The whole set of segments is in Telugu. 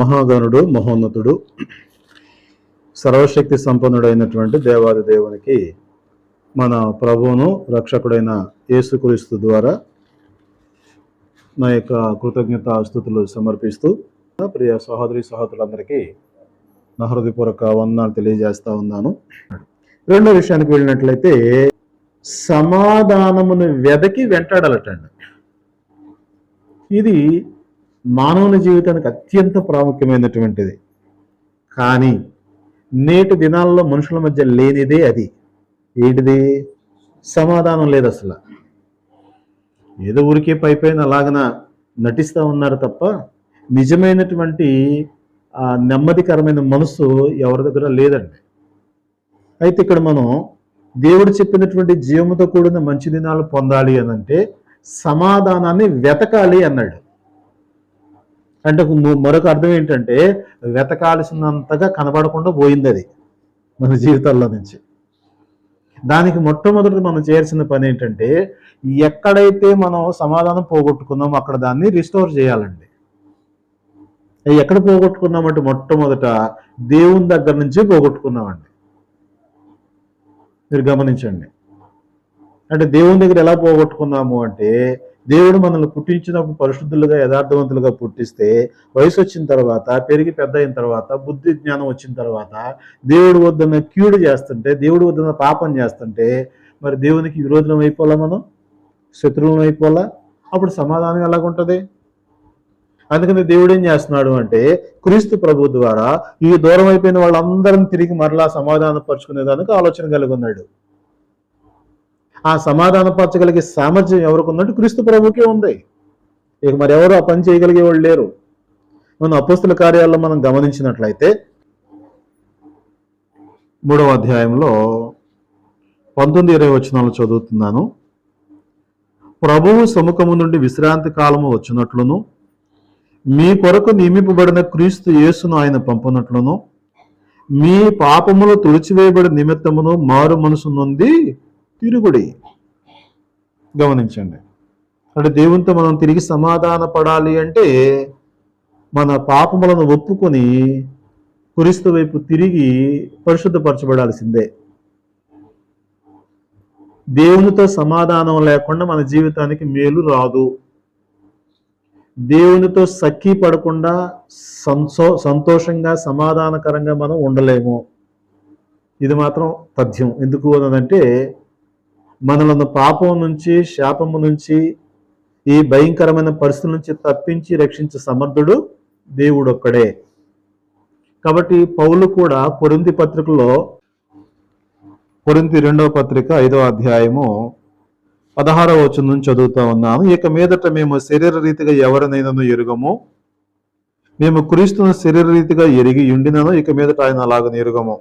మహాగణుడు మహోన్నతుడు సర్వశక్తి సంపన్నుడైనటువంటి దేవాది దేవునికి మన ప్రభువును రక్షకుడైన యేసుక్రీస్తు ద్వారా నా యొక్క కృతజ్ఞత స్థుతులు సమర్పిస్తూ ప్రియ సహోదరి సహోదరులందరికీ నా హృదయపూర్వక వందనాలు తెలియజేస్తా ఉన్నాను. రెండో విషయానికి వెళ్ళినట్లయితే సమాధానమును వెదకి వెంటాడాలటండి. ఇది మానవుని జీవితానికి అత్యంత ప్రాముఖ్యమైనటువంటిది. కానీ నేటి దినాల్లో మనుషుల మధ్య లేనిదే అది. ఏంటిది? సమాధానం లేదు అసలు. ఏదో ఊరికే పైపైన అలాగన నటిస్తూ ఉన్నారు తప్ప నిజమైనటువంటి ఆ నెమ్మదికరమైన మనసు ఎవరి దగ్గర లేదండి. అయితే ఇక్కడ మనం దేవుడు చెప్పినటువంటి జీవముతో కూడిన మంచి దినాలు పొందాలి అని అంటే సమాధానాన్ని వెతకాలి అన్నాడు. అంటే మరొక అర్థం ఏంటంటే వెతకాల్సినంతగా కనబడకుండా పోయింది అది మన జీవితాల్లో నుంచి. దానికి మొట్టమొదటి మనం చేయాల్సిన పని ఏంటంటే ఎక్కడైతే మనం సమాధానం పోగొట్టుకున్నామో అక్కడ దాన్ని రిస్టోర్ చేయాలండి. ఎక్కడ పోగొట్టుకున్నామంటే మొట్టమొదట దేవుని దగ్గర నుంచి పోగొట్టుకున్నామండి. మీరు గమనించండి. అంటే దేవుని దగ్గర ఎలా పోగొట్టుకున్నాము అంటే దేవుడు మనల్ని పుట్టించినప్పుడు పరిశుద్ధులుగా యథార్థవంతులుగా పుట్టిస్తే వయసు వచ్చిన తర్వాత పెరిగి పెద్ద అయిన తర్వాత బుద్ధి జ్ఞానం వచ్చిన తర్వాత దేవుడు వద్దన్న కీడు చేస్తుంటే దేవుడు వద్దన్న పాపం చేస్తుంటే మరి దేవునికి విరోధం అయిపోలా మనం? శత్రువులం అయిపోలా అప్పుడు సమాధానం ఎలాగుంటుంది? అందుకని దేవుడు ఏం చేస్తున్నాడు అంటే క్రీస్తు ప్రభు ద్వారా ఈ దూరం అయిపోయిన వాళ్ళందరం తిరిగి మరలా సమాధానపరుచుకునేదానికి ఆలోచన కలిగి ఉన్నాడు. ఆ సమాధానపరచగలిగే సామర్థ్యం ఎవరికి ఉందంటే క్రీస్తు ప్రభుకే ఉంది. ఇక మరి ఎవరు ఆ పని చేయగలిగే వాళ్ళు లేరు. మనం అపోస్తుల కార్యాల్లో మనం గమనించినట్లయితే మూడవ అధ్యాయంలో పంతొమ్మిది ఇరవై వచనాలు చదువుతున్నాను. ప్రభువు సముఖము నుండి విశ్రాంతి కాలము వచ్చినట్లును మీ కొరకు నియమింపబడిన క్రీస్తు యేసును ఆయన పంపినట్లును మీ పాపములు తుడిచివేయబడి నిమిత్తమును మారు మనసు నుండి తిరుగుడి. గమనించండి. అంటే దేవునితో మనం తిరిగి సమాధాన పడాలి అంటే మన పాపములను ఒప్పుకొని కురిస్తు వైపు తిరిగి పరిశుద్ధపరచబడాల్సిందే. దేవునితో సమాధానం లేకుండా మన జీవితానికి మేలు రాదు. దేవునితో సఖీ పడకుండా సంతో సంతోషంగా సమాధానకరంగా మనం ఉండలేము. ఇది మాత్రం తథ్యం. ఎందుకు అనంటే మనలను పాపం నుంచి శాపము నుంచి ఈ భయంకరమైన పరిస్థితుల నుంచి తప్పించి రక్షించే సమర్థుడు దేవుడు ఒక్కడే కాబట్టి పౌలు కూడా కొరింది పత్రికలో కొరింతి రెండవ పత్రిక ఐదవ అధ్యాయము పదహారవ వచనం నుంచి చదువుతా ఉన్నాను ఇక మీదట మేము శరీర రీతిగా ఎవరినైనాను ఎరుగము? మేము క్రీస్తును శరీర రీతిగా ఎరిగి ఉండినను ఇక మీదట ఆయన అలాగ ఎరుగము.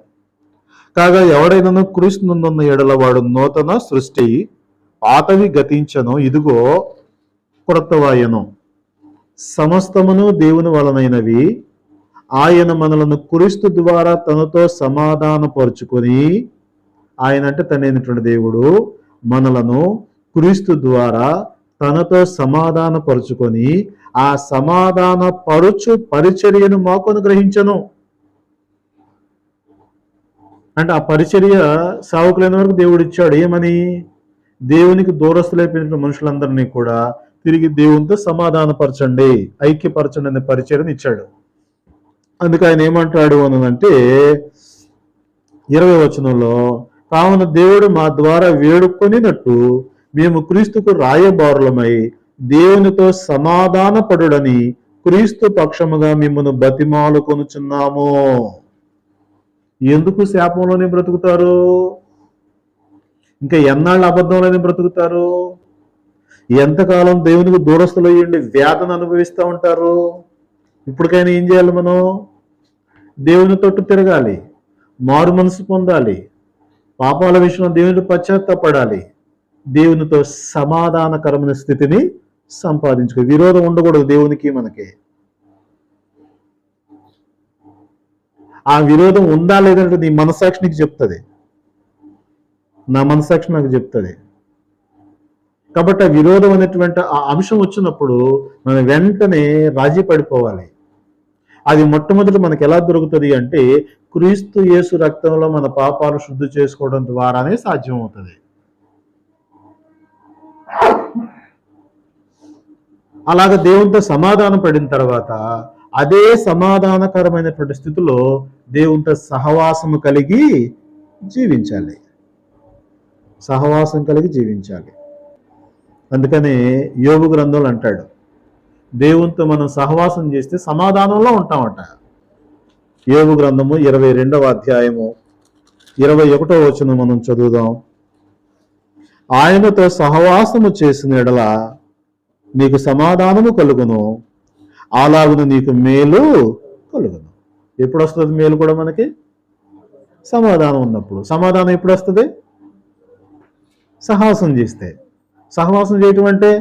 కాగా ఎవడైనను క్రీస్తునందున్న ఎడల వాడు నూతన సృష్టి పాతవి గతించను ఇదిగో క్రొత్తవాయను సమస్తమును దేవుని వలనైనవి ఆయన మనలను క్రీస్తు ద్వారా తనతో సమాధానపరుచుకొని ఆయన అంటే తనైనటువంటి దేవుడు మనలను క్రీస్తు ద్వారా తనతో సమాధానపరుచుకొని ఆ సమాధాన పరుచు పరిచర్యను మాకు అనుగ్రహించను. అంటే ఆ పరిచర్య సావుకులైన వరకు దేవుడు ఇచ్చాడు ఏమని? దేవునికి దూరస్తులైపోయిన మనుషులందరినీ కూడా తిరిగి దేవునితో సమాధానపరచండి ఐక్యపరచండి అనే పరిచర్యను ఇచ్చాడు. అందుకే ఆయన ఏమంటాడు అనంటే ఇరవై వచనంలో కావున దేవుడు మా ద్వారా వేడుకొనినట్టు మేము క్రీస్తుకు రాయబారులమై దేవునితో సమాధాన పడుడని క్రీస్తు పక్షముగా మిమ్మల్ని బతిమాలు కొనుచున్నాము ఎందుకు శాపంలోనే బ్రతుకుతారు? ఇంకా ఎన్నాళ్ళు అబద్ధంలోనే బ్రతుకుతారు? ఎంతకాలం దేవునికి దూరస్తులు అయ్యండి వేదన అనుభవిస్తూ ఉంటారు? ఇప్పటికైనా ఏం చేయాలి మనం? దేవుని తొట్టు తిరగాలి మారు మనసు పొందాలి పాపాల విషయంలో దేవునితో పశ్చాత్తాపడాలి దేవునితో సమాధానకరమైన స్థితిని సంపాదించుకో విరోధం ఉండకూడదు దేవునికి మనకి. ఆ విరోధం ఉందా లేదంటే నీ మనస్సాక్షి నీకు చెప్తుంది. నా మనస్సాక్షి నాకు చెప్తుంది. కాబట్టి ఆ విరోధం అనేటువంటి ఆ అంశం వచ్చినప్పుడు మనం వెంటనే రాజీ పడిపోవాలి. అది మొట్టమొదటి మనకి ఎలా దొరుకుతుంది అంటే క్రీస్తు యేసు రక్తంలో మన పాపాలు శుద్ధి చేసుకోవడం ద్వారానే సాధ్యం అవుతుంది అలాగ దేవునితో సమాధానం పడిన తర్వాత అదే సమాధానకరమైనటువంటి స్థితిలో దేవునితో సహవాసము కలిగి జీవించాలి. సహవాసం కలిగి జీవించాలి. అందుకని యోగు గ్రంథంలో అంటాడు దేవునితో మనం సహవాసం చేస్తే సమాధానంలో ఉంటామట. యోగు గ్రంథము ఇరవై రెండవ అధ్యాయము ఇరవై ఒకటో వచనం మనం చదువుదాం. ఆయనతో సహవాసము చేసిన ఎడల నీకు సమాధానము కలుగును. అలాగున నీకు మేలు కలుగును. ఎప్పుడు వస్తుంది మేలు కూడా మనకి? సమాధానం ఉన్నప్పుడు. సమాధానం ఎప్పుడు వస్తుంది సహవాసం చేస్తే. సహవాసం చేయటం అంటే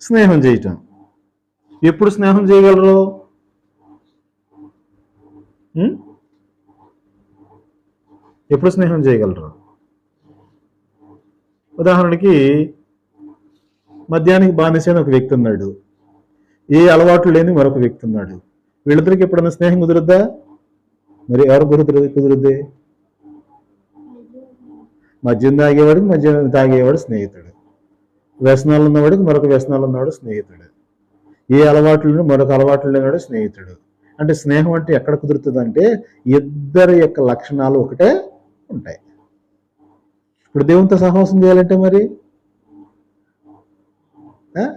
స్నేహం చేయటం. ఎప్పుడు స్నేహం చేయగలరు? ఎప్పుడు స్నేహం చేయగలరు? ఉదాహరణకి మద్యానికి బానిస అని ఒక వ్యక్తి ఉన్నాడు. ఏ అలవాట్లు లేని మరొక వ్యక్తి ఉన్నాడు. వీళ్ళిద్దరికి ఎప్పుడైనా స్నేహం కుదురుద్దా? మరి ఎవరు కుదురు కుదురుద్ది? మద్యం తాగేవాడికి మద్యం తాగేవాడు స్నేహితుడు. వ్యసనాలు ఉన్నవాడికి మరొక వ్యసనాలు ఉన్నవాడు స్నేహితుడు. ఏ అలవాట్లు మరొక అలవాట్లు లేనివాడు స్నేహితుడు. అంటే స్నేహం అంటే ఎక్కడ కుదురుతుంది అంటే ఇద్దరి యొక్క లక్షణాలు ఒకటే ఉంటాయి. ఇప్పుడు దేవునితో సహవాసం చేయాలంటే మరి ఆ?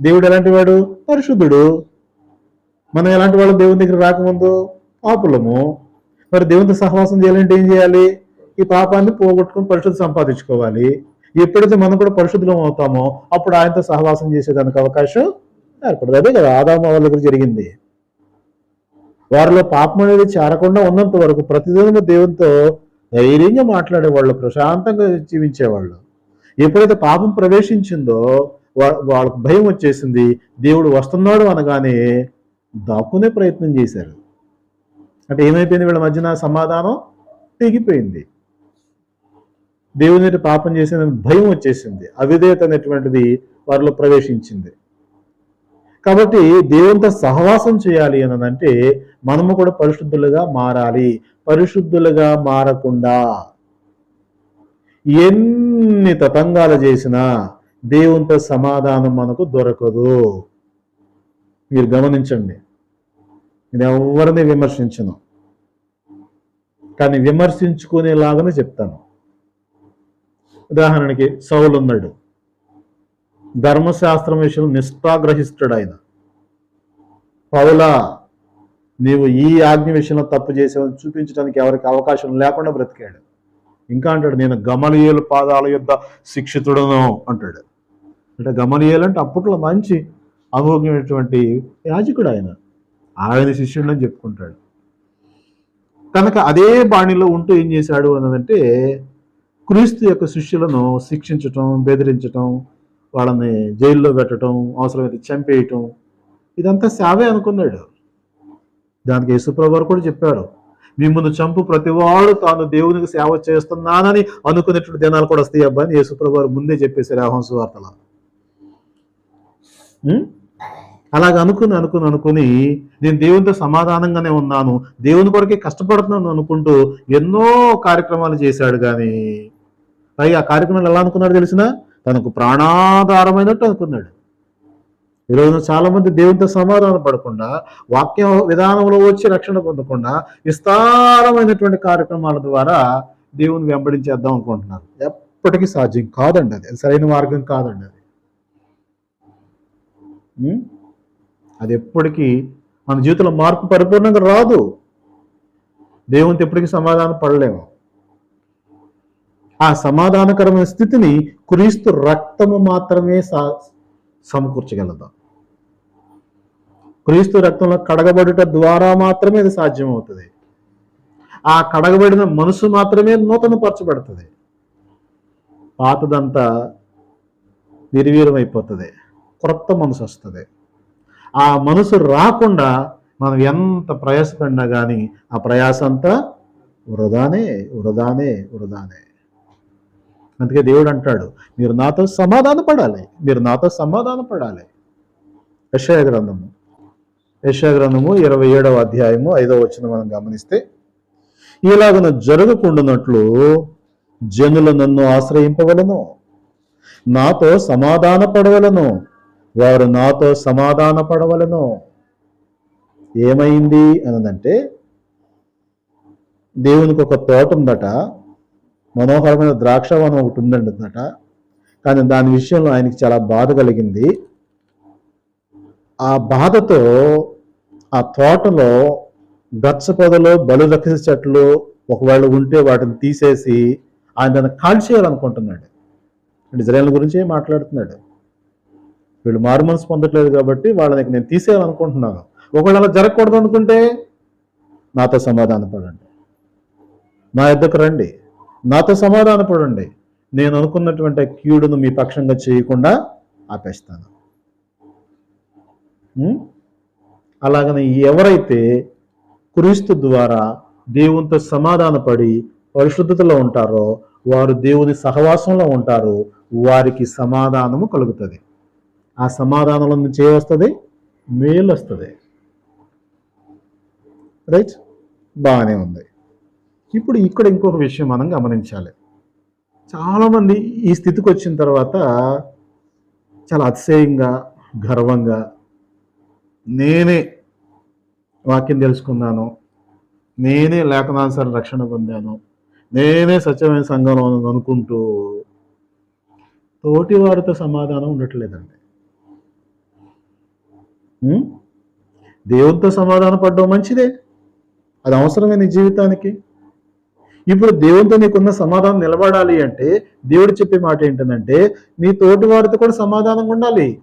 దేవుడు ఎలాంటి వాడు? పరిశుద్ధుడు. మనం ఎలాంటి వాళ్ళు దేవుని దగ్గర రాకముందు? పాపులము. మరి దేవునితో సహవాసం చేయాలంటే ఏం చేయాలి? ఈ పాపాన్ని పోగొట్టుకుని పరిశుద్ధి సంపాదించుకోవాలి. ఎప్పుడైతే మనం కూడా పరిశుద్ధులం అవుతామో అప్పుడు ఆయనతో సహవాసం చేసేదానికి అవకాశం ఏర్పడదు. అదే కదా ఆదామ వాళ్ళ దగ్గర జరిగింది. వారిలో పాపం అనేది చేరకుండా ఉన్నంత వరకు ప్రతిదినము దేవునితో ధైర్యంగా మాట్లాడేవాళ్ళు ప్రశాంతంగా జీవించేవాళ్ళు. ఎప్పుడైతే పాపం ప్రవేశించిందో వాళ్ళకు భయం వచ్చేసింది. దేవుడు వస్తున్నాడు అనగానే దాక్కునే ప్రయత్నం చేశారు. అంటే ఏమైపోయింది వీళ్ళ మధ్యన సమాధానం? తెగిపోయింది. దేవుని పాపం చేసిన భయం వచ్చేసింది. అవిధేయత అనేటువంటిది వారిలో ప్రవేశించింది. కాబట్టి దేవునితో సహవాసం చేయాలి అని అంటే మనము కూడా పరిశుద్ధులుగా మారాలి. పరిశుద్ధులుగా మారకుండా ఎన్ని తతంగాలు చేసినా దేవునితో సమాధానం మనకు దొరకదు. మీరు గమనించండి. నేను ఎవరిని విమర్శించను. కానీ విమర్శించుకునేలాగానే చెప్తాను. ఉదాహరణకి సౌలు ఉన్నాడు. ధర్మశాస్త్రం విషయం నిష్ఠాగ్రహిస్తుడు ఆయన పౌలా నీవు ఈ ఆజ్ఞ విషయంలో తప్పు చేసావని చూపించడానికి ఎవరికి అవకాశం లేకుండా బ్రతికాడు. ఇంకా అంటాడు నేను గమలియలు పాదాల యొక్క శిక్షితుడను అంటాడు. అంటే గమలియేలు అంటే అప్పట్లో మంచి అనుభవమైనటువంటి యాజకుడు ఆయన. ఆయన శిష్యుడని చెప్పుకుంటాడు. కనుక అదే బాణిలో ఉంటూ ఏం చేశాడు అన్నదంటే క్రీస్తు యొక్క శిష్యులను శిక్షించటం బెదిరించటం వాళ్ళని జైల్లో పెట్టడం అవసరమైతే చంపేయటం ఇదంతా సేవే అనుకున్నాడు. దానికి యేసుప్రభు వారు కూడా చెప్పారు మిమ్మల్ని చంపు ప్రతివాడు తాను దేవునికి సేవ చేస్తున్నానని అనుకునేటువంటి దినాలు కూడా వస్తాయి అబ్బాయి యేసుప్రభు ముందే చెప్పేశారు ఆహంస వార్తలో అలాగ అనుకుని అనుకుని అనుకుని నేను దేవునితో సమాధానంగానే ఉన్నాను. దేవుని కొరకే కష్టపడుతున్నాను అనుకుంటూ ఎన్నో కార్యక్రమాలు చేశాడు కానీ పైగా ఆ కార్యక్రమాలు ఎలా అనుకున్నాడు తెలిసిన? తనకు ప్రాణాధారమైనట్టు అనుకున్నాడు. ఈరోజు చాలా మంది దేవునితో సమాధానం పడకుండా వాక్య విధానంలో వచ్చి రక్షణ పొందకుండా విస్తారమైనటువంటి కార్యక్రమాల ద్వారా దేవుని వెంబడించేద్దాం అనుకుంటున్నారు. ఎప్పటికీ సాధ్యం కాదండి అది. అది సరైన మార్గం కాదండి అది ఎప్పటికీ మన జీవితంలో మార్పు పరిపూర్ణంగా రాదు. దేవునితో ఎప్పటికీ సమాధానం పడలేము. ఆ సమాధానకరమైన స్థితిని క్రీస్తు రక్తము మాత్రమే సా- సమకూర్చగలదు. క్రీస్తు రక్తంలో కడగబడుట ద్వారా మాత్రమే అది సాధ్యమవుతుంది. ఆ కడగబడిన మనసు మాత్రమే నూతన పరచబడుతుంది. పాతదంతా నిర్వీర్యం అయిపోతుంది క్రొత్త మనసు వస్తుంది. ఆ మనసు రాకుండా మనం ఎంత ప్రయాసపడినా కానీ ఆ ప్రయాస అంతా వృధానే వృధానే వృధానే. అందుకే దేవుడు అంటాడు మీరు నాతో సమాధాన పడాలి మీరు నాతో సమాధాన పడాలి. యశయ గ్రంథము. యశయ గ్రంథము ఇరవై ఏడవ అధ్యాయము ఐదవ వచ్చిన మనం గమనిస్తే ఇలాగను జరగకుండానట్లు జనులు నన్ను ఆశ్రయింపవలను నాతో సమాధాన పడవలను వారు నాతో సమాధాన పడవలను. ఏమైంది అన్నదంటే దేవునికి ఒక తోట ఉందట మనోహరమైన ద్రాక్షవనం ఒకటి ఉందంట కానీ దాని విషయంలో ఆయనకి చాలా బాధ కలిగింది. ఆ బాధతో ఆ తోటలో గచ్చ పొదలో బలు రక్షించే చెట్లు ఒకవేళ ఉంటే వాటిని తీసేసి ఆయన దాన్ని కాల్చేయాలనుకుంటున్నాడు. ఇజ్రాయల్ గురించే మాట్లాడుతున్నాడు. వీళ్ళు మారు మనసు పొందట్లేదు కాబట్టి వాళ్ళని నేను తీసేయాలనుకుంటున్నాను. ఒకవేళ అలా జరగకూడదు అనుకుంటే నాతో సమాధాన పడండి. నా ఇద్దరు రండి. నాతో సమాధాన పడండి. నేను అనుకున్నటువంటి కీడును మీ పక్షంగా చేయకుండా ఆపేస్తాను. అలాగనే అలాగని ఎవరైతే క్రీస్తు ద్వారా దేవునితో సమాధానపడి పరిశుద్ధతలో ఉంటారో వారు దేవుని సహవాసంలో ఉంటారు వారికి సమాధానము కలుగుతుంది. ఆ సమాధానంలో నుంచి ఏమొస్తుంది వస్తుంది? మేలు వస్తుంది. రైట్ బాగానే ఉంది. ఇప్పుడు ఇక్కడ ఇంకొక విషయం మనం గమనించాలి. చాలామంది ఈ స్థితికి వచ్చిన తర్వాత చాలా అతిశయంగా గర్వంగా నేనే వాక్యం తెలుసుకున్నాను. నేనే లేఖనానుసారం రక్షణ పొందాను. నేనే సత్యమైన సంఘంలో అనుకుంటూ తోటి వారితో సమాధానం ఉండట్లేదండి. దేవుడితో సమాధాన సమాధానం పడడం మంచిదే. అది అవసరమే నీ జీవితానికి. ఇప్పుడు దేవుడితో నీకున్న సమాధానం నిలబడాలి అంటే దేవుడు చెప్పే మాట ఏంటంటే నీ తోటి వారితో కూడా సమాధానంగా ఉండాలి.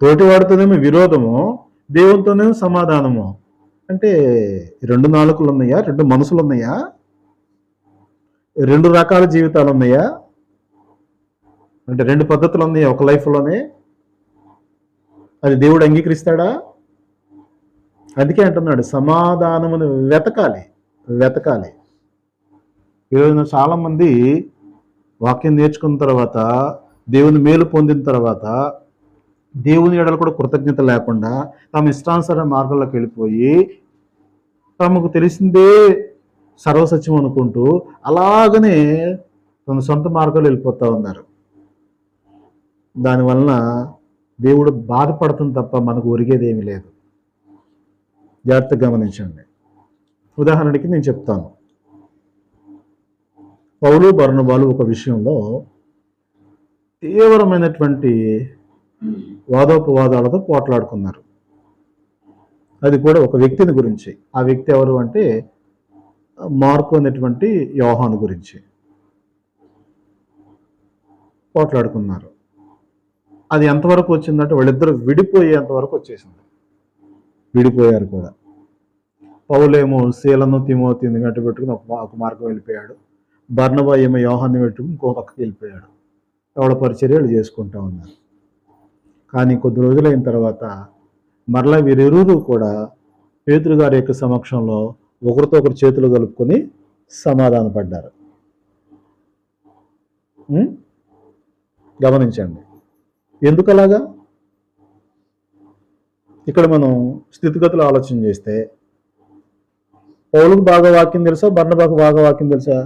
తోటి వారితోనేమో విరోధము దేవునితోనేమో సమాధానము? అంటే రెండు నాలుకలు ఉన్నాయా? రెండు మనసులు ఉన్నాయా? రెండు రకాల జీవితాలు ఉన్నాయా? అంటే రెండు పద్ధతులు ఉన్నాయా ఒక లైఫ్లోనే. అది దేవుడు అంగీకరిస్తాడా? అందుకే అంటున్నాడు సమాధానమును వెతకాలి వెతకాలి. ఈరోజు చాలామంది వాక్యం నేర్చుకున్న తర్వాత దేవుని మేలు పొందిన తర్వాత దేవుని ఎడలు కూడా కృతజ్ఞత లేకుండా తమ ఇష్టానుసర మార్గంలోకి వెళ్ళిపోయి తమకు తెలిసిందే సర్వసత్యం అనుకుంటూ అలాగనే తమ సొంత మార్గాలు వెళ్ళిపోతూ ఉన్నారు. దానివలన దేవుడు బాధపడుతుంది తప్ప మనకు ఒరిగేది ఏమీ లేదు. జాగ్రత్తగా గమనించండి. ఉదాహరణకి నేను చెప్తాను. పౌలు బర్ణబాలు ఒక విషయంలో తీవ్రమైనటువంటి వాదోపవాదాలతో పోట్లాడుకున్నారు. అది కూడా ఒక వ్యక్తిని గురించి. ఆ వ్యక్తి ఎవరు అంటే మార్కు అనేటువంటి యోహాను గురించి. పోట్లాడుకున్నారు. అది ఎంతవరకు వచ్చిందంటే వాళ్ళిద్దరు విడిపోయేంత వరకు వచ్చేసింది. విడిపోయారు కూడా. పౌలేమో శీలను తిమోతిని గట్టి పెట్టుకుని ఒక మార్గం వెళ్ళిపోయాడు. బర్ణబా ఏమో యోహాన్ని పెట్టుకుని ఇంకో పక్కకి వెళ్ళిపోయాడు. ఎవడ పరిచర్యలు చేసుకుంటా ఉన్నారు. కానీ కొద్ది రోజులైన తర్వాత మరలా వీరిరువురు కూడా పేతురు గారి యొక్క సమక్షంలో ఒకరితో ఒకరు చేతులు కలుపుకొని సమాధాన పడ్డారు ఉం? గమనించండి. ఎందుకు అలాగా ఇక్కడ మనం స్థితిగతులు ఆలోచన చేస్తే పౌలకు బాగా వాక్యం తెలుసా? బర్ణబాకు బాగా వాక్యం తెలుసా?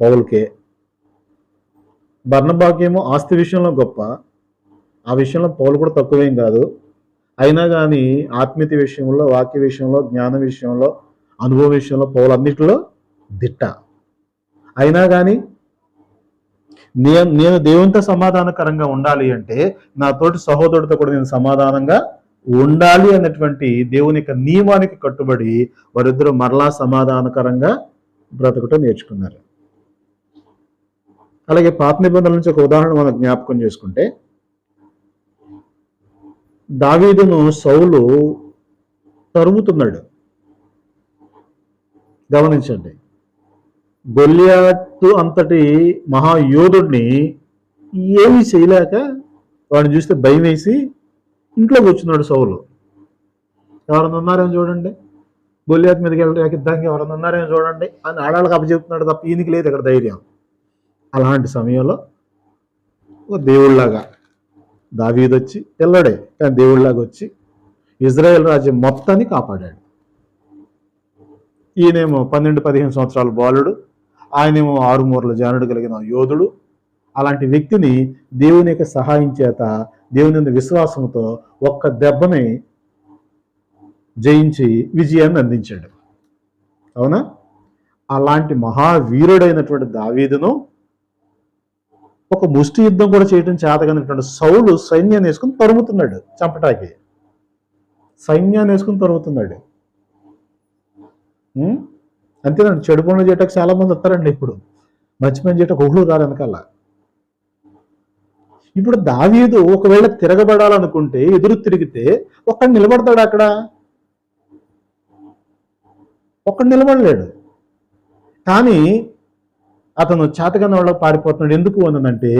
పౌలుకే. బర్ణబాకేమో ఆస్తి విషయంలో గొప్ప ఆ విషయంలో పౌలు కూడా తక్కువేం కాదు. అయినా కానీ ఆత్మీయత విషయంలో వాక్య విషయంలో జ్ఞాన విషయంలో అనుభవ విషయంలో పౌలు అన్నిటిలో దిట్ట. అయినా కానీ నేను నేను దేవునితో సమాధానకరంగా ఉండాలి అంటే నా తోటి సహోదరుడితో కూడా నేను సమాధానంగా ఉండాలి అన్నటువంటి దేవుని యొక్క నియమానికి కట్టుబడి వారిద్దరూ మరలా సమాధానకరంగా బ్రతకటం నేర్చుకున్నారు. అలాగే పాత నిబంధనల నుంచి ఒక ఉదాహరణ మనం జ్ఞాపకం చేసుకుంటే దావీదును సౌలు తరుముతున్నాడు. గమనించండి. గొల్లియాతు అంతటి మహాయోధుడిని ఏమీ చేయలేక వాడిని చూస్తే భయం వేసి ఇంట్లో కూర్చున్నాడు సౌలు. ఎవరన్నా ఉన్నారేమో చూడండి. గొల్లియాత్ మీదకి వెళ్ళడానికి యుద్ధానికి ఎవరైనా ఉన్నారేమో చూడండి అని ఆడాళ్ళకి అప్పచెప్తున్నాడు తప్ప ఈయనకి లేదు ఇక్కడ ధైర్యం. అలాంటి సమయంలో ఒక దేవుళ్ళలాగా దావీదొచ్చి వచ్చి వెళ్ళాడే. కానీ దేవుళ్ళలాగా వచ్చి ఇజ్రాయెల్ రాజ్యం మొత్తాన్ని కాపాడాడు. ఈయనేమో పన్నెండు పదిహేను సంవత్సరాల బాలుడు ఆయనేమో ఆరు మూరల జానుడు కలిగిన యోధుడు. అలాంటి వ్యక్తిని దేవుని యొక్క సహాయం చేత దేవుని విశ్వాసంతో ఒక్క దెబ్బని జయించి విజయాన్ని అందించాడు. అవునా? అలాంటి మహావీరుడైనటువంటి దావీదును ఒక ముష్టి యుద్ధం కూడా చేయడం చేతగనటువంటి సౌలు సైన్యాన్ని వేసుకుని తరుముతున్నాడు చంపటాకి సైన్యాన్ని వేసుకుని తరుముతున్నాడు. అంతేనండి. చెడు పనులు చేయటకు చాలా మంది వస్తారండి ఇప్పుడు. మంచి పని చేయటం ఒకళ్ళు రారు వెనకాల. ఇప్పుడు దావీదు ఒకవేళ తిరగబడాలనుకుంటే ఎదురు తిరిగితే ఒక్కడు నిలబడతాడు అక్కడ? ఒక్కడు నిలబడలేడు. కానీ అతను చేతగానే వాళ్ళకి పారిపోతున్నాడు. ఎందుకు అనంటే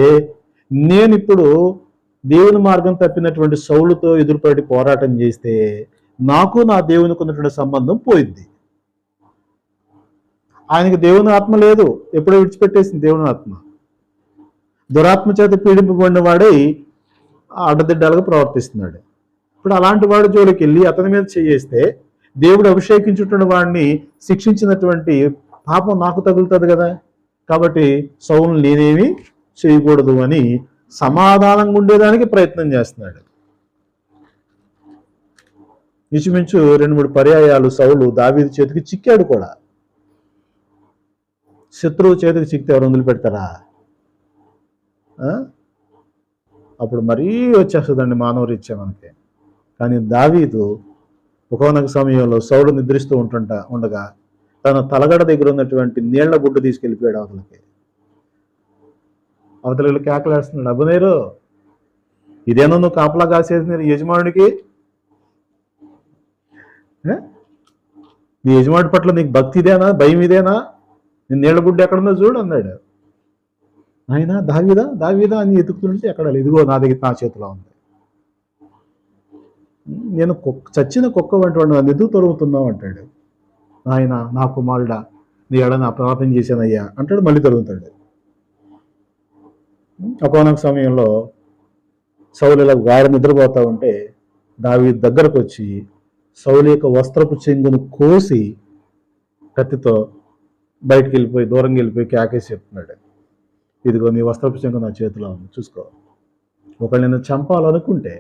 నేను ఇప్పుడు దేవుని మార్గం తప్పినటువంటి సౌలుతో ఎదురుపడి పోరాటం చేస్తే నాకు నా దేవునికి ఉన్నటువంటి సంబంధం పోయింది. ఆయనకి దేవుని ఆత్మ లేదు. ఎప్పుడో విడిచిపెట్టేసింది దేవుని ఆత్మ. దురాత్మ చేత పీడింపబడిన వాడై అడ్డదిడ్డాలుగా ప్రవర్తిస్తున్నాడు. ఇప్పుడు అలాంటి వాడు జోలికి వెళ్ళి అతని మీద చేయేస్తే దేవుడు అభిషేకించుతున్న వాడిని శిక్షించినటువంటి పాపం నాకు తగులుతుంది కదా. కాబట్టి సౌలు నేనేమి చేయకూడదు అని సమాధానంగా ఉండేదానికి ప్రయత్నం చేస్తున్నాడు. ఇంచుమించు రెండు మూడు పర్యాయాలు సౌలు దావీది చేతికి చిక్కాడు కూడా. శత్రువు చేతికి చిక్కితే ఎవరు వదిలిపెడతారా ఆ? అప్పుడు మరీ వచ్చేస్తుందండి మానవరీత్యా మనకి. కానీ దావీదు ఒకనొక సమయంలో సౌడు నిద్రిస్తూ ఉంటుంట ఉండగా తన తలగడ దగ్గర ఉన్నటువంటి నీళ్ళ గుడ్డు తీసుకెళ్ళిపోయాడు అవతలకి. అవతలకి కేకలేస్తున్నాడు అబ్బునేరు ఇదేనో నువ్వు కాపలా కాసేది నీ యజమానుడికి? నీ యజమాని పట్ల నీకు భక్తి ఇదేనా? భయం ఇదేనా? నేను నీళ్ళ గుడ్డు ఎక్కడుందో చూడు అన్నాడు. ఆయన దావిదా దావిదా అని ఎతుకుతుంటే ఎక్కడ ఇదిగో నా దగ్గర నా చేతిలో ఉంది. నేను కుక్క చచ్చిన కుక్క వంటి వాడిని నన్ను ఎందుకు తొలుగుతున్నావు అంటాడు. ఆయన నా కుమారుడా నీ ఎడ నా ప్రార్థన చేశానయ్యా అంటాడు మళ్ళీ తరుగుతాడు ఒకనొక సమయంలో సౌలు ఇలా గాఢ నిద్రపోతా ఉంటే దావి దగ్గరకు వచ్చి సౌలు యొక్క వస్త్రపు చెంగును కోసి కత్తితో బయటికి వెళ్ళిపోయి దూరంగా వెళ్ళిపోయి కేకేసి చెప్తున్నాడు. ఇదిగో నీ వస్త్రపు చెంగు నా చేతిలో ఉంది చూసుకో. ఒకళ్ళు నేను చంపాలనుకుంటే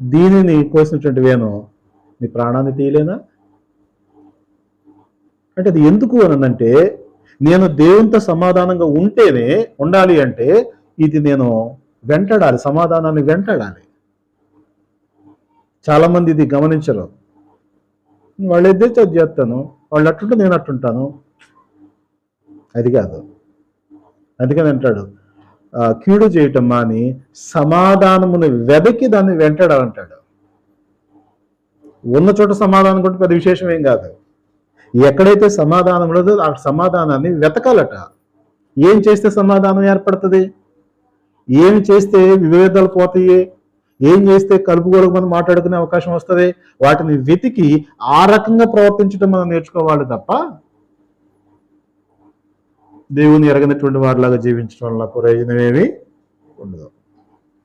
దీనిని కోసినటువంటి వేను నీ ప్రాణాన్ని తీయలేనా? అంటే అది ఎందుకు అనంటే నేను దేవునితో సమాధానంగా ఉంటేనే ఉండాలి అంటే ఇది నేను వెంటాడాలి సమాధానాన్ని వెంటాడాలి. చాలామంది ఇది గమనించరు. వాళ్ళు ఎద్దే చేస్తాను? వాళ్ళు అట్టుంటే నేను అట్టుంటాను అది కాదు. అందుకని అంటాడు కీడు చేయటం మాని సమాధానమును వెదకి దాన్ని వెంటాడు అంటాడు ఉన్న చోట సమాధానం కూడా పెద్ద విశేషం ఏం కాదు. ఎక్కడైతే సమాధానం లేదో ఆ సమాధానాన్ని వెతకాలట. ఏం చేస్తే సమాధానం ఏర్పడుతుంది? ఏం చేస్తే విభేదాలు పోతాయి? ఏం చేస్తే కలుపు గోడకు మనం మాట్లాడుకునే అవకాశం వస్తుంది? వాటిని వెతికి ఆ రకంగా ప్రవర్తించడం మనం నేర్చుకోవాలి తప్ప దేవుని ఎరగనటువంటి వారిలాగా జీవించడం వల్ల ప్రయోజనం ఏమి ఉండదు.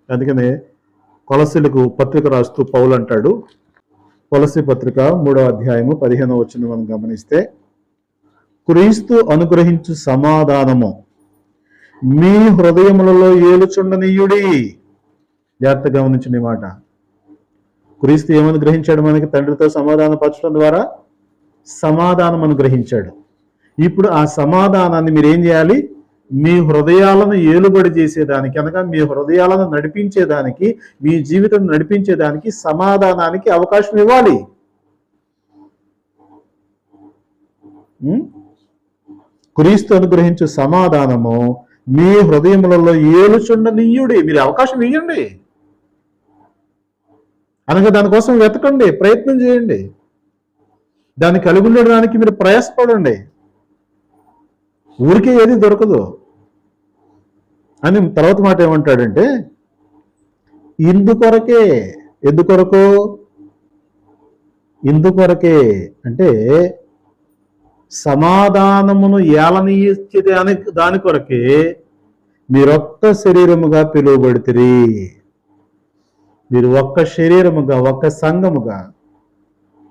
అందుకనే కొలసిలకు పత్రిక రాస్తూ పౌలు అంటాడు. కొలసి పత్రిక మూడో అధ్యాయము పదిహేనో వచ్చిన మనం గమనిస్తే క్రీస్తు అనుగ్రహించు సమాధానము మీ హృదయములలో ఏలుచుండనీయుడి. జాగ్రత్త గమనించిన మాట. క్రీస్తు ఏమని గ్రహించాడు మనకి? తండ్రితో సమాధానం పరచడం ద్వారా సమాధానం అనుగ్రహించాడు ఇప్పుడు ఆ సమాధానాన్ని మీరు ఏం చేయాలి? మీ హృదయాలను ఏలుబడి చేసేదానికి అనగా మీ హృదయాలను నడిపించేదానికి మీ జీవితం నడిపించేదానికి సమాధానానికి అవకాశం ఇవ్వాలి. క్రీస్తు అనుగ్రహించు సమాధానము మీ హృదయములలో ఏలుచుండనీయుడి. మీరు అవకాశం ఇవ్వండి అనగా దానికోసం వెతకండి ప్రయత్నం చేయండి. దాన్ని కలిగి ఉండడానికి మీరు ప్రయాసపడండి. ఊరికే ఏది దొరకదు. అని తర్వాత మాట ఏమంటాడంటే ఇందుకొరకే ఎందుకొరకు ఇందుకొరకే అంటే సమాధానమును ఏలనీయచ్చే దాని దాని కొరకే మీరొక్క శరీరముగా పిలువబడితిరి. మీరు ఒక్క శరీరముగా ఒక్క సంఘముగా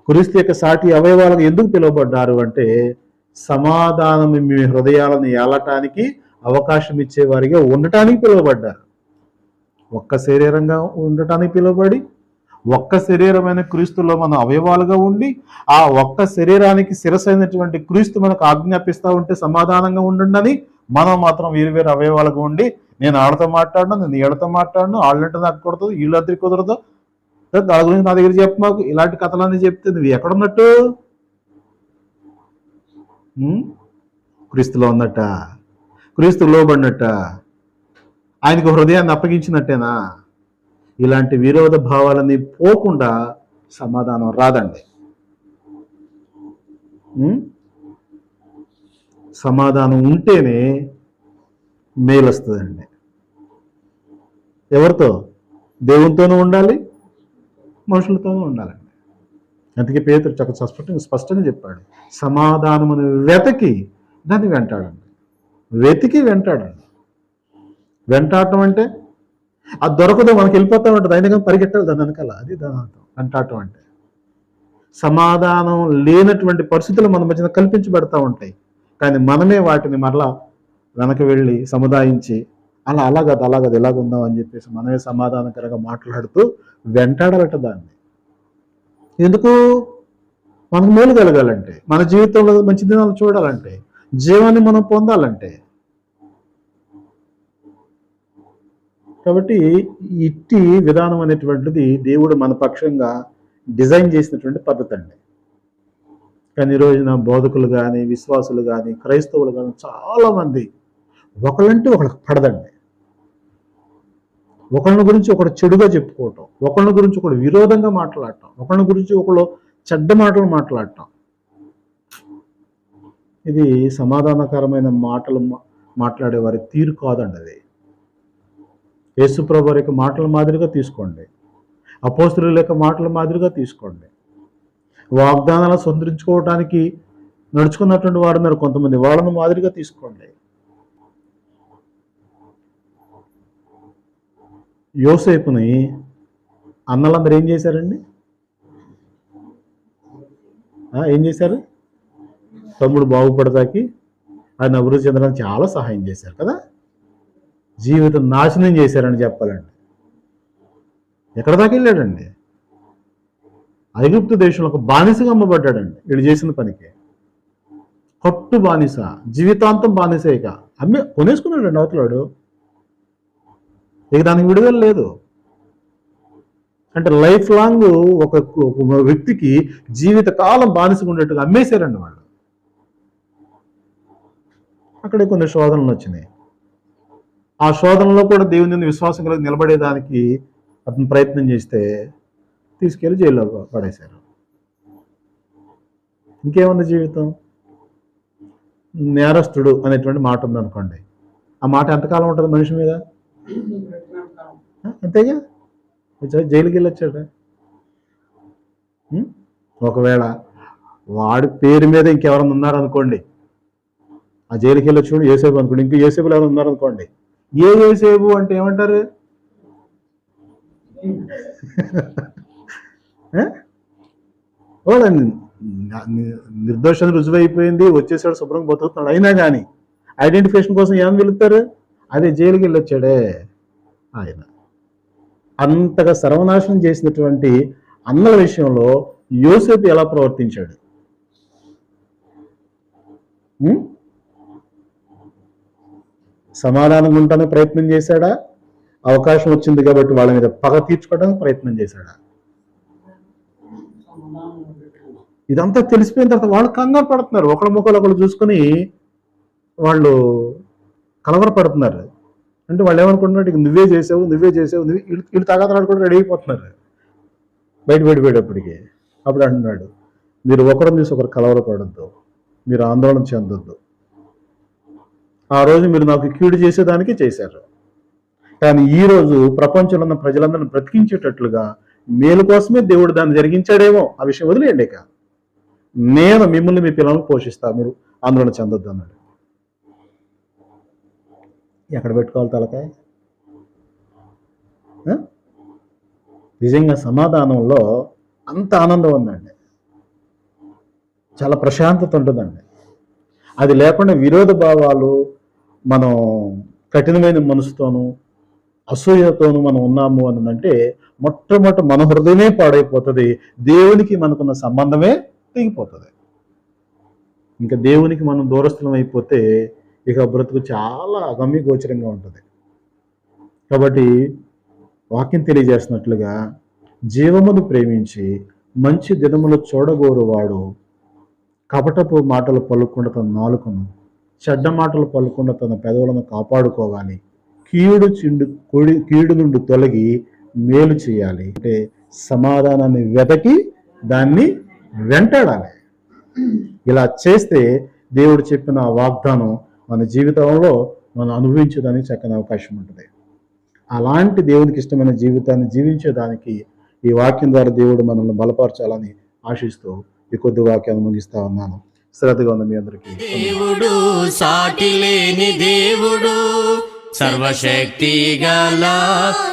క్రీస్తు యొక్క సాటి అవయవాలను ఎందుకు పిలువబడ్డారు అంటే సమాధానం మీ హృదయాలను ఏలటానికి అవకాశం ఇచ్చేవారిగా ఉండటానికి పిలువబడ్డారు. ఒక్క శరీరంగా ఉండటానికి పిలువబడి ఒక్క శరీరమైన క్రీస్తులో మనం అవయవాలుగా ఉండి ఆ ఒక్క శరీరానికి శిరసైనటువంటి క్రీస్తు మనకు ఆజ్ఞాపిస్తూ ఉంటే సమాధానంగా ఉండండి మనం మాత్రం వేరు వేరు అవయవాలుగా ఉండి నేను ఆడతో మాట్లాడను నేను ఈడతో మాట్లాడను వాళ్ళంటే నాకు కుదరదు వీళ్ళు కుదరదు. దాని గురించి నా దగ్గర చెప్పు మాకు ఇలాంటి కథలన్నీ చెప్తే నువ్వు ఎక్కడున్నట్టు? క్రీస్తులో ఉన్నట్ట? క్రీస్తు లోబడినట్ట? ఆయనకు హృదయాన్ని అప్పగించినట్టేనా? ఇలాంటి విరోధ భావాలని పోకుండా సమాధానం రాదండి. సమాధానం ఉంటేనే మేలు వస్తుందండి ఎవరితో? దేవునితోనూ ఉండాలి? మనుషులతోనూ ఉండాలండి. అందుకే పేతురు చక్క స్పష్టంగా స్పష్టంగా చెప్పాడు. సమాధానమును వెతకి దాన్ని వెంటాడండి. వెతికి వెంటాడండి. వెంటాడటం అంటే అది దొరకదు మనకి వెళ్ళిపోతా ఉంటుంది అయినా కానీ పరిగెట్టాలి దాని వెనకాల. అది దాని వెంటాడటం అంటే సమాధానం లేనటువంటి పరిస్థితులు మన మధ్యన కల్పించబడతా ఉంటాయి. కానీ మనమే వాటిని మరలా వెనక వెళ్ళి సముదాయించి అలా అలాగదు అలాగదు ఎలాగుందాం అని చెప్పేసి మనమే సమాధానకరంగా మాట్లాడుతూ వెంటాడాలట దాన్ని. ఎందుకు? మనకు మేలు కలగాలంటే మన జీవితంలో మంచి దినాలు చూడాలంటే జీవాన్ని మనం పొందాలంటే. కాబట్టి ఇట్టి విధానం అనేటువంటిది దేవుడు మన పక్షంగా డిజైన్ చేసినటువంటి పద్ధతి అండి. కానీ ఈ రోజున బోధకులు కానీ విశ్వాసులు కానీ క్రైస్తవులు కానీ చాలామంది ఒకళ్ళంటే ఒకళ్ళకి పడదండి. ఒకళ్ళని గురించి ఒకడు చెడుగా చెప్పుకోవటం ఒకళ్ళని గురించి ఒకడు విరోధంగా మాట్లాడటం ఒకళ్ళని గురించి ఒకళ్ళు చెడ్డ మాటలు మాట్లాడటం. ఇది సమాధానకరమైన మాటలు మాట్లాడే వారి తీరు కాదండి అది. యేసుప్రభు వారి యొక్క మాటల మాదిరిగా తీసుకోండి. అపోస్తుల యొక్క మాటల మాదిరిగా తీసుకోండి. వాగ్దానాలను సంతరించుకోవడానికి నడుచుకున్నటువంటి వారు ఉన్నారు కొంతమంది. వాళ్ళను మాదిరిగా తీసుకోండి. యోసేపుని అన్నలందరూ ఏం చేశారండి? ఏం చేశారు? తమ్ముడు బాగుపడతాకి ఆయన అభివృద్ధి చెందడానికి చాలా సహాయం చేశారు కదా? జీవితం నాశనం చేశారని చెప్పాలండి. ఎక్కడ దాకా వెళ్ళాడండి? ఐగుప్తు దేశంలో ఒక బానిసగా అమ్మబడ్డాడండి. వీడు చేసిన పనికి. కొట్టు బానిస జీవితాంతం బానిస ఇక. అమ్మే కొనేసుకున్నాడండి అవతలాడు. ఇక దానికి విడుదల లేదు. అంటే లైఫ్ లాంగ్ ఒక వ్యక్తికి జీవిత కాలం బానిసగా ఉండేట్టుగా అమ్మేశారండి వాళ్ళు. అక్కడే కొన్ని శోధనలు వచ్చినాయి. ఆ శోధనలో కూడా దేవుని మీద విశ్వాసం కలిగి నిలబడేదానికి అతను ప్రయత్నం చేస్తే తీసుకెళ్ళి జైల్లో పడేశారు. ఇంకేముంది జీవితం? నేరస్తుడు అనేటువంటి మాట ఉందనుకోండి. ఆ మాట ఎంతకాలం ఉంటుంది మనిషి మీద? అంతేగా జైలుకి వెళ్ళొచ్చాడు? ఒకవేళ వాడి పేరు మీద ఇంకెవరైనా ఉన్నారనుకోండి ఆ జైలుకి వెళ్ళొచ్చాడు ఏసేపు అనుకోండి. ఇంకో ఏసేపులు ఎవరైనా ఉన్నారనుకోండి ఏ ఏసేపు అంటే ఏమంటారు? వాడు నిర్దోషం రుజువైపోయింది వచ్చేసాడు శుభ్రంగా బతుకుతున్నాడు. అయినా కానీ ఐడెంటిఫికేషన్ కోసం ఏం వెళుతారు అదే జైలుకి వెళ్ళొచ్చాడే ఆయన. అంతగా సర్వనాశనం చేసినటువంటి అన్నల విషయంలో యోసేపు ఎలా ప్రవర్తించాడు? సమాధానం ఉంటానే ప్రయత్నం చేశాడా? అవకాశం వచ్చింది కాబట్టి వాళ్ళ మీద పగ తీర్చుకోవడానికి ప్రయత్నం చేశాడా? ఇదంతా తెలిసిపోయిన తర్వాత వాళ్ళు కంగారు పడుతున్నారు. ఒకళ్ళ ముఖాలు ఒకళ్ళు చూసుకొని వాళ్ళు కలవరపడుతున్నారు. అంటే వాళ్ళు ఏమనుకుంటున్నారు? ఇక నువ్వే చేసావు నువ్వే చేసావు నువ్వే వీళ్ళు వీళ్ళు తగాదాలు కూడా రెడీ అయిపోతున్నారు. బయట పడిపోయేటప్పటికి అప్పుడు అంటున్నాడు మీరు ఒకరిని చూసి ఒకరు కలవరపడద్దు మీరు ఆందోళన చెందొద్దు. ఆ రోజు మీరు నాకు కీడు చేసేదానికి చేశారు. కానీ ఈ రోజు ప్రపంచంలో ఉన్న ప్రజలందరిని బ్రతికించేటట్లుగా మేలు కోసమే దేవుడు దాన్ని జరిగించాడేమో ఆ విషయం వదిలేయండి ఇక. నేను మిమ్మల్ని మీ పిల్లలను పోషిస్తా మీరు ఆందోళన చెందొద్దు అన్నాడు ఎక్కడ పెట్టుకోవాలి తలకాయ? నిజంగా సమాధానంలో అంత ఆనందం ఉందండి. చాలా ప్రశాంతత ఉంటుందండి. అది లేకుండా విరోధ భావాలు మనం కఠినమైన మనసుతోనూ అసూయతోనూ మనం ఉన్నాము అని అంటే మొట్టమొదటి మన హృదయమే పాడైపోతుంది. దేవునికి మనకున్న సంబంధమే తెగిపోతుంది. ఇంకా దేవునికి మనం దూరస్థలం అయిపోతే ఇక బ్రతుకు చాలా గమ్యగోచరంగా ఉంటుంది. కాబట్టి వాక్యం తెలియజేస్తున్నట్లుగా జీవమును ప్రేమించి మంచి దినములు చూడగోరువాడు కపటపు మాటలు పలుకుండా తన నాలుకను చెడ్డ మాటలు పలుకుండా తన పెదవులను కాపాడుకోవాలి. కీడు చిండు కుడి కీడు నుండి తొలగి మేలు చేయాలి. అంటే సమాధానాన్ని వెతకి దాన్ని వెంటాడాలి. ఇలా చేస్తే దేవుడు చెప్పిన వాగ్దానం మన జీవితంలో మనం అనుభవించడానికి చక్కని అవకాశం ఉంటుంది. అలాంటి దేవునికి ఇష్టమైన జీవితాన్ని జీవించేదానికి ఈ వాక్యం ద్వారా దేవుడు మనల్ని బలపరచాలని ఆశిస్తూ ఈ కొద్ది వాక్యాన్ని ముగిస్తా ఉన్నాను. శ్రద్ధగా ఉంది మీ అందరికీ. దేవుడు సాటి లేని దేవుడు సర్వశక్తి గల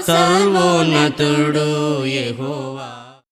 సర్వోన్నతుడు యెహోవా.